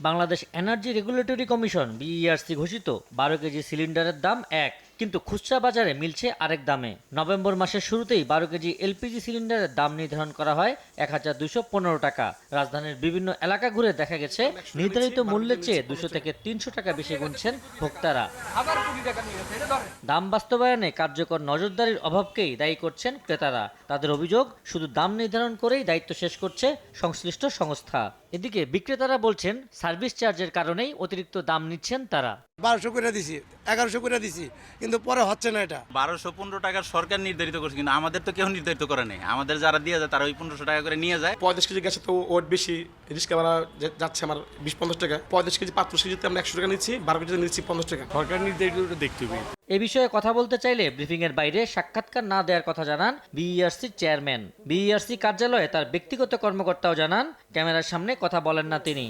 Bangladesh energy regulatory commission BERC ঘোষিত। বারো KG সিলিন্ডারের দাম এক। কিন্তু খুচরা বাজারে মিলছে আরেক দামে। নভেম্বর মাসের শুরুতেই বারো কেজি এলপিজি সিলিন্ডারের দাম নির্ধারণ করা হয় এক হাজার দুশো পনেরো টাকা। রাজধানীর বিভিন্ন এলাকা ঘুরে দেখা গেছে, নির্ধারিত মূল্যের চেয়ে দুশো থেকে তিনশো টাকা বেশি গুনছেন ভোক্তারা। দাম বাস্তবায়নে কার্যকর নজরদারির অভাবকেই দায়ী করছেন ক্রেতারা। তাদের অভিযোগ, শুধু দাম নির্ধারণ করেই দায়িত্ব শেষ করছে সংশ্লিষ্ট সংস্থা। এদিকে বিক্রেতারা বলছেন, সার্ভিস চার্জের কারণেই অতিরিক্ত দাম নিচ্ছেন তারা। বারোশো করে দিছি, এগারোশো করে দিছি কিন্তু পরে হচ্ছে না এটা। বারোশো পনেরো টাকার সরকার নির্ধারিত করছে কিন্তু আমাদের তো কেউ নির্ধারিত করে নেই। আমাদের যারা দিয়ে যায় তারা ওই পনেরোশো টাকা করে নিয়ে যায়। পঁয়ত্রিশ কেজি গেছে তো ওট বেশি রিস্ক আমরা যে- যাচ্ছে আমার বিশ পঞ্চাশ টাকা। পঁয়ত্রিশ কেজি পাঁচশো কেজিতে আমরা একশো টাকা নিচ্ছি বারো কেজিতে নিচ্ছি পঞ্চাশ টাকা। সরকার নির্ধারিত দেখতে হবে। এ বিষয়ে কথা বলতে চাইলে ব্রিফিংয়ের বাইরে সাক্ষাৎকার না দেওয়ার কথা জানান বিইআরসির চেয়ারম্যান। বিইআরসি কার্যালয়ে তার ব্যক্তিগত কর্মকর্তাও জানান ক্যামেরার সামনে কথা বলেন না তিনি?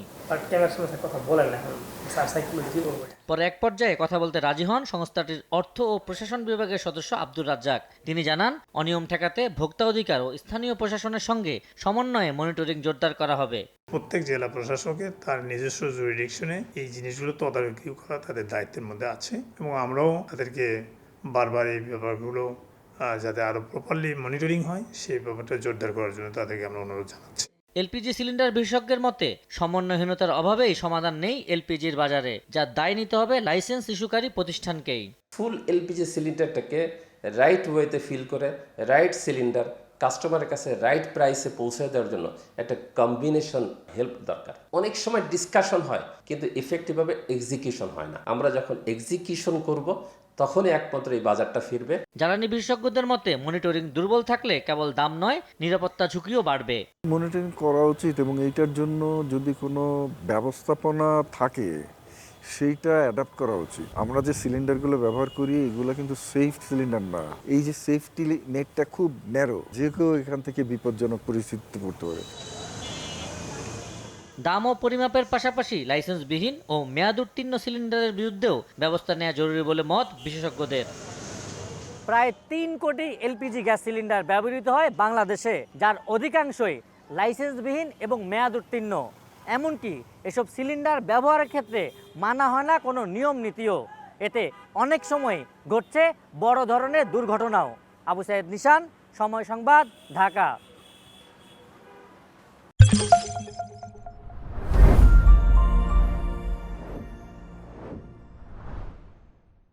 পরে এক পর্যায়ে কথা বলতে রাজি হন সংস্থাটির অর্থ ও প্রশাসন বিভাগের সদস্য আব্দুর রাজ্জাক। তিনি জানান অনিয়ম ঠেকাতে ভোক্তা অধিকার ও স্থানীয় প্রশাসনের সঙ্গে সমন্বয়ে মনিটরিং জোরদার করা হবে। প্রত্যেক জেলা প্রশাসকের তার নিজস্ব জুরিডিকশনে এই জিনিসগুলো তদারকি করা তাদের দায়িত্বের মধ্যে আছে এবং আমরাও তাদেরকে বারবার এই ব্যাপারগুলো যাতে আরও প্রপারলি মনিটরিং হয় সেই ব্যাপারটা জোরদার করার জন্য তাদেরকে আমরা অনুরোধ জানাচ্ছি। এলপিজি সিলিন্ডার বিশেষজ্ঞের মতে সমন্বয়হীনতার অভাবেই সমাধান নেই এলপিজির বাজারে যা দায় নিতে হবে লাইসেন্স ইস্যুকারী প্রতিষ্ঠানকেই। ফুল এলপিজি সিলিন্ডারটাকে রাইট ওয়েতে ফিল করে রাইট সিলিন্ডার কাস্টমারের কাছে রাইট প্রাইসে পৌঁছে দেওয়ার জন্য একটা কম্বিনেশন হেল্প দরকার। অনেক সময় ডিসকাশন হয় কিন্তু ইফেক্টিভভাবে এক্সিকিউশন হয় না। আমরা যখন এক্সিকিউশন করব তখনই একমাত্র এই বাজারটা ফিরবে। জ্বালানি বিশেষজ্ঞদের মতে মনিটরিং দুর্বল থাকলে কেবল দাম নয় নিরাপত্তা ঝুঁকিও বাড়বে। মনিটরিং করা উচিত এবং এইটার জন্য যদি কোনো ব্যবস্থাপনা থাকে সেইটা অ্যাডাপ্ট করা উচিত। আমরা যে সিলিন্ডারগুলো ব্যবহার করি এগুলো কিন্তু সেফ সিলিন্ডার না। এই যে সেফটি নেটটা খুব ন্যারো যে কেউ এখান থেকে বিপজ্জনক পরিস্থিতিতে পড়তে পারে। দাম ও পরিমাপের পাশাপাশি লাইসেন্সবিহীন ও মেয়াদ উত্তীর্ণ সিলিন্ডারের বিরুদ্ধেও ব্যবস্থা নেওয়া জরুরি বলে মত বিশেষজ্ঞদের। প্রায় তিন কোটি এলপিজি গ্যাস সিলিন্ডার ব্যবহৃত হয় বাংলাদেশে যার অধিকাংশই লাইসেন্সবিহীন এবং মেয়াদ উত্তীর্ণ। এমনকি এসব সিলিন্ডার ব্যবহারের ক্ষেত্রে মানা হয় না, কোনো নিয়ম নীতিও এতে অনেক সময় ঘটছে বড় ধরনের দুর্ঘটনাও। আবু সাইদ নিশান, সময় সংবাদ, ঢাকা।